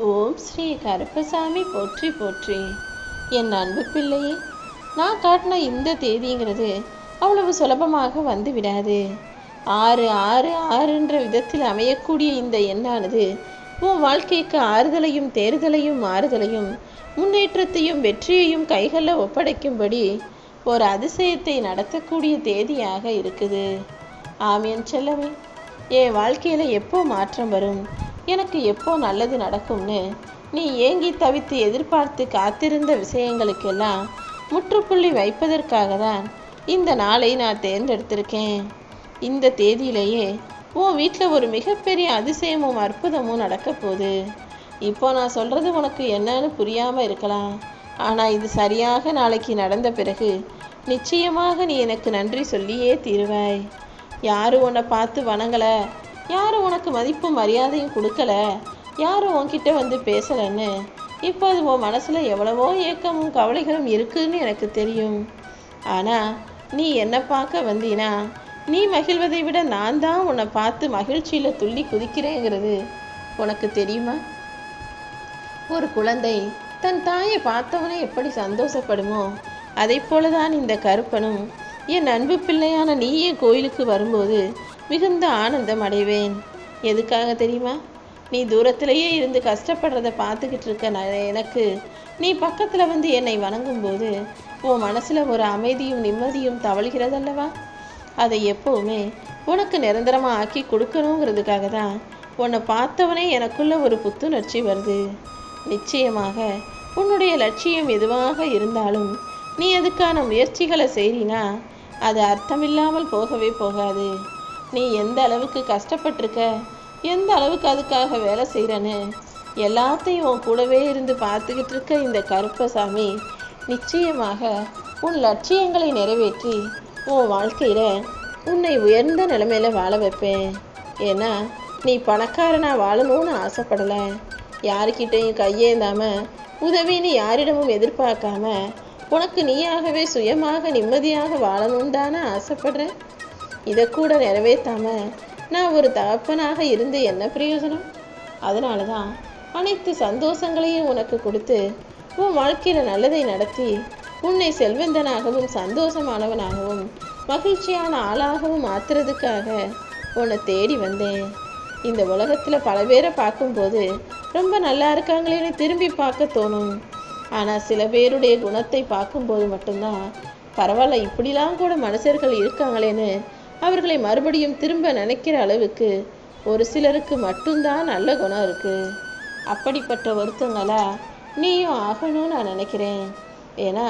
ஓம் ஸ்ரீ கருப்பசாமி போற்றி போற்றி. என் அன்பு பிள்ளையே நான் காட்டின இந்த தேதிங்கிறது அவ்வளவு சுலபமாக வந்து விடாது. ஆறு ஆறு ஆறுன்ற விதத்தில் அமையக்கூடிய இந்த எண்ணானது உன் வாழ்க்கைக்கு ஆறுதலையும் தேறுதலையும் மாறுதலையும் முன்னேற்றத்தையும் வெற்றியையும் கைகளில் ஒப்படைக்கும்படி ஒரு அதிசயத்தை நடத்தக்கூடிய தேதியாக இருக்குது. ஆமியன் செல்லவே என் வாழ்க்கையில் எப்போ மாற்றம் வரும்? எனக்கு எப்போ நல்லது நடக்கும்னு நீ ஏங்கி தவித்து எதிர்பார்த்து காத்திருந்த விஷயங்களுக்கெல்லாம் முற்றுப்புள்ளி வைப்பதற்காக தான் இந்த நாளை நான் தேர்ந்தெடுத்திருக்கேன். இந்த தேதியிலேயே உன் வீட்டில் ஒரு மிகப்பெரிய அதிசயமும் அற்புதமும் நடக்க போகுது. இப்போ நான் சொல்கிறது உனக்கு என்னன்னு புரியாமல் இருக்கலாம். ஆனால் இது சரியாக நாளைக்கு நடந்த பிறகு நிச்சயமாக நீ எனக்கு நன்றி சொல்லியே தீருவாய். யாரும் உன்னை பார்த்து வணங்கலை. யாரும் உனக்கு மதிப்பும் மரியாதையும் கொடுக்கல? யாரும் உன்கிட்ட வந்து பேசலைன்னு? இப்போது உன் மனசில் எவ்வளவோ ஏக்கமும் கவலைகளும் இருக்குன்னு எனக்கு தெரியும். ஆனால் நீ என்னை பார்க்க வந்தீனா நீ மகிழ்வதை விட நான் தான் உன்னை பார்த்து மகிழ்ச்சியில் துள்ளி குதிக்கிறேங்கிறது. உனக்கு தெரியுமா? ஒரு குழந்தை தன் தாயை பார்த்தவனே எப்படி சந்தோஷப்படுமோ அதை போலதான் இந்த கருப்பனும் என் அன்பு பிள்ளையான நீ என் கோயிலுக்கு வரும்போது மிகுந்த ஆனந்தம் அடைவேன். எதுக்காக தெரியுமா? நீ தூரத்திலேயே இருந்து கஷ்டப்படுறத பார்த்துக்கிட்டு இருக்க எனக்கு. நீ பக்கத்தில் வந்து என்னை வணங்கும்போது உன் மனசில் ஒரு அமைதியும் நிம்மதியும் தவழ்கிறதல்லவா? அதை எப்போவுமே உனக்கு நிரந்தரமாக ஆக்கி கொடுக்கணுங்கிறதுக்காக தான் உன்னை பார்த்தவனே எனக்குள்ள ஒரு புத்துணர்ச்சி வருது. நிச்சயமாக உன்னுடைய லட்சியம் எதுவாக இருந்தாலும் நீ அதுக்கான முயற்சிகளை செய்றினா அது அர்த்தமில்லாமல் போகவே போகாது. நீ எந்த அளவுக்கு கஷ்டப்பட்டிருக்க? எந்த அளவுக்கு அதுக்காக வேலை செய்கிறன்னு எல்லாத்தையும் உன் கூடவே இருந்து பார்த்துக்கிட்டு இருக்க இந்த கருப்பசாமி நிச்சயமாக உன் லட்சியங்களை நிறைவேற்றி உன் வாழ்க்கையில் உன்னை உயர்ந்த நிலைமையில வாழ வைப்பேன். ஏன்னா நீ பணக்காரனா வாழணும்னு ஆசைப்படலை. யாருக்கிட்டையும் கையேந்தாமல் உதவின்னு யாரிடமும் எதிர்பார்க்காம உனக்கு நீயாகவே சுயமாக நிம்மதியாக வாழணும் தானே ஆசைப்படுற? இதை கூட நிறைவேற்றாமல் நான் ஒரு தகப்பனாக இருந்து என்ன பிரயோஜனம்? அதனால தான் அனைத்து சந்தோஷங்களையும் உனக்கு கொடுத்து உன் வாழ்க்கையில் நல்லதை நடத்தி உன்னை செல்வந்தனாகவும் சந்தோஷமானவனாகவும் மகிழ்ச்சியான ஆளாகவும் மாத்துறதுக்காக உன்னை தேடி வந்தேன். இந்த உலகத்தில் பல பேரை பார்க்கும்போது ரொம்ப நல்லா இருக்காங்களேன்னு திரும்பி பார்க்க தோணும். ஆனால் சில பேருடைய குணத்தை பார்க்கும்போது மட்டும்தான் பரவாயில்ல இப்படிலாம் கூட மனுஷர்கள் இருக்காங்களேன்னு அவர்களை மறுபடியும் திரும்ப நினைக்கிற அளவுக்கு ஒரு சிலருக்கு மட்டும்தான் நல்ல குணம் இருக்குது அப்படிப்பட்ட ஒருத்தங்களா நீயும் ஆகணும்னு நான் நினைக்கிறேன். ஏன்னா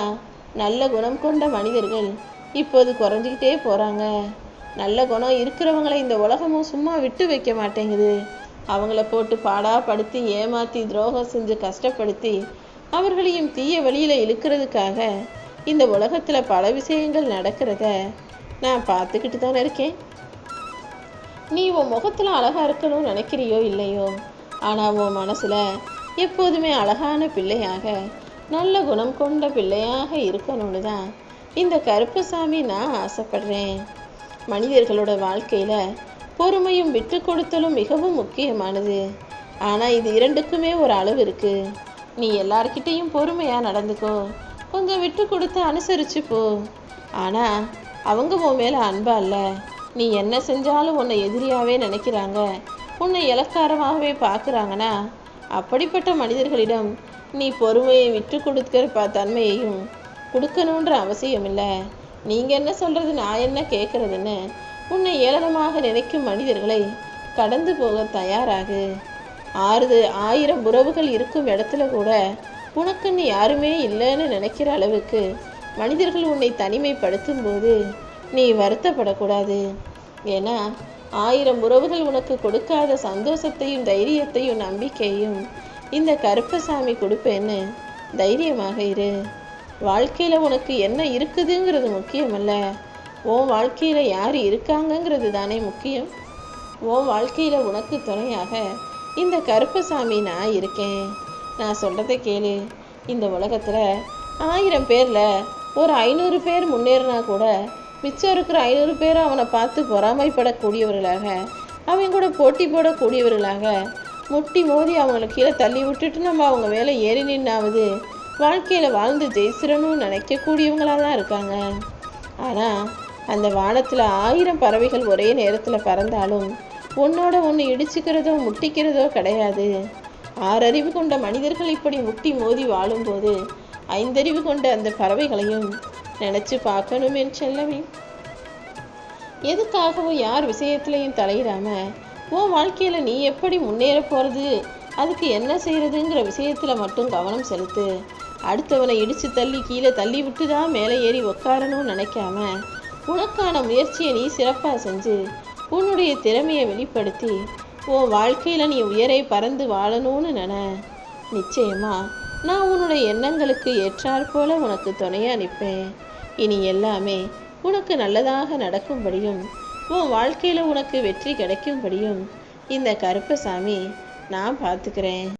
நல்ல குணம் கொண்ட மனிதர்கள் இப்போது குறைஞ்சிக்கிட்டே போகிறாங்க நல்ல குணம் இருக்கிறவங்களை இந்த உலகமும் சும்மா விட்டு வைக்க மாட்டேங்குது. அவங்கள போட்டு பாடாப்படுத்தி ஏமாற்றி துரோகம் செஞ்சு கஷ்டப்படுத்தி அவர்களையும் தீய வழியில் இழுக்கிறதுக்காக இந்த உலகத்தில் பல விஷயங்கள் நடக்கிறத நான் பார்த்துக்கிட்டு தானே இருக்கேன். நீ உன் முகத்தில் அழகாக இருக்கணும்னு நினைக்கிறியோ இல்லையோ? ஆனால் உன் மனசில் எப்போதுமே அழகான பிள்ளையாக நல்ல குணம் கொண்ட பிள்ளையாக இருக்கணும்னு தான் இந்த கருப்பசாமி நான் ஆசைப்படுறேன். மனிதர்களோட வாழ்க்கையில் பொறுமையும் விட்டு கொடுத்தலும் மிகவும் முக்கியமானது. ஆனால் இது இரண்டுக்குமே ஒரு அளவு இருக்குது நீ எல்லார்கிட்டேயும் பொறுமையாக நடந்துக்கோ. கொஞ்சம் விட்டு கொடுத்து அனுசரிச்சு போ. ஆனால் அவங்க உன் மேலே அன்பா இல்லை. நீ என்ன செஞ்சாலும் உன்னை எதிரியாகவே நினைக்கிறாங்க. உன்னை இலக்காரமாகவே பார்க்குறாங்கன்னா அப்படிப்பட்ட மனிதர்களிடம் நீ பொறுமையை விட்டு கொடுக்கிற ப தன்மையையும் கொடுக்கணுன்ற அவசியம் இல்லை. நீங்கள் என்ன சொல்கிறது நான் என்ன கேட்குறதுன்னு உன்னை ஏளனமாக நினைக்கும் மனிதர்களை கடந்து போக தயாராகு. ஆறுது ஆயிரம் உறவுகள் இருக்கும் இடத்துல கூட உனக்குன்னு யாருமே இல்லைன்னு நினைக்கிற அளவுக்கு மனிதர்கள் உன்னை தனிமைப்படுத்தும் போது நீ வருத்தப்படக்கூடாது. ஏன்னா ஆயிரம் உறவுகள் உனக்கு கொடுக்காத சந்தோஷத்தையும் தைரியத்தையும் நம்பிக்கையும் இந்த கருப்பசாமி கொடுப்பேன்னு தைரியமாக இரு. வாழ்க்கையில் உனக்கு என்ன இருக்குதுங்கிறது முக்கியமல்ல. உன் வாழ்க்கையில் யார் இருக்காங்கங்கிறது தானே முக்கியம். உன் வாழ்க்கையில் உனக்கு துணையாக இந்த கருப்பசாமி நான் இருக்கேன். நான் சொல்கிறத கேளு. இந்த உலகத்தில் ஆயிரம் பேரில் ஒரு ஐநூறு பேர் முன்னேறினா கூட மிச்சம் இருக்கிற ஐநூறு பேர் அவனை பார்த்து பொறாமைப்படக்கூடியவர்களாக அவங்க கூட போட்டி போடக்கூடியவர்களாக முட்டி மோதி அவங்கள கீழே தள்ளி விட்டுட்டு நம்ம அவங்க வேலை ஏறி நின்னாவது வாழ்க்கையில் வாழ்ந்து ஜெயிச்சிடணும்னு நினைக்கக்கூடியவங்களாக தான் இருக்காங்க. ஆனால் அந்த வானத்தில் ஆயிரம் பறவைகள் ஒரே நேரத்தில் பறந்தாலும் உன்னோட ஒன்று இடிச்சுக்கிறதோ முட்டிக்கிறதோ கிடையாது. ஆறறிவு கொண்ட மனிதர்கள் இப்படி முட்டி மோதி வாழும்போது ஐந்தறிவு கொண்ட அந்த பறவைகளையும் நினச்சி பார்க்கணும் என் செல்லவே எதுக்காகவும் யார் விஷயத்துலையும் தலையிடாம உன் வாழ்க்கையில் நீ எப்படி முன்னேற போகிறது அதுக்கு என்ன செய்கிறதுங்கிற விஷயத்தில் மட்டும் கவனம் செலுத்து. அடுத்தவனை இடித்து தள்ளி கீழே தள்ளி விட்டு தான் மேலே ஏறி உக்காரணும்னு நினைக்காம உனக்கான முயற்சியை நீ சிறப்பாக செஞ்சு உன்னுடைய திறமையை வெளிப்படுத்தி உன் வாழ்க்கையில் நீ உயரை பறந்து வாழணும்னு நின. நிச்சயமா நான் உன்னுடைய எண்ணங்களுக்கு ஏற்றாற் போல உனக்கு துணையாக நிற்பேன் இனி எல்லாமே உனக்கு நல்லதாக நடக்கும்படியும் உன் வாழ்க்கையில் உனக்கு வெற்றி கிடைக்கும்படியும் இந்த கருப்பசாமி நான் பார்த்துக்கிறேன்.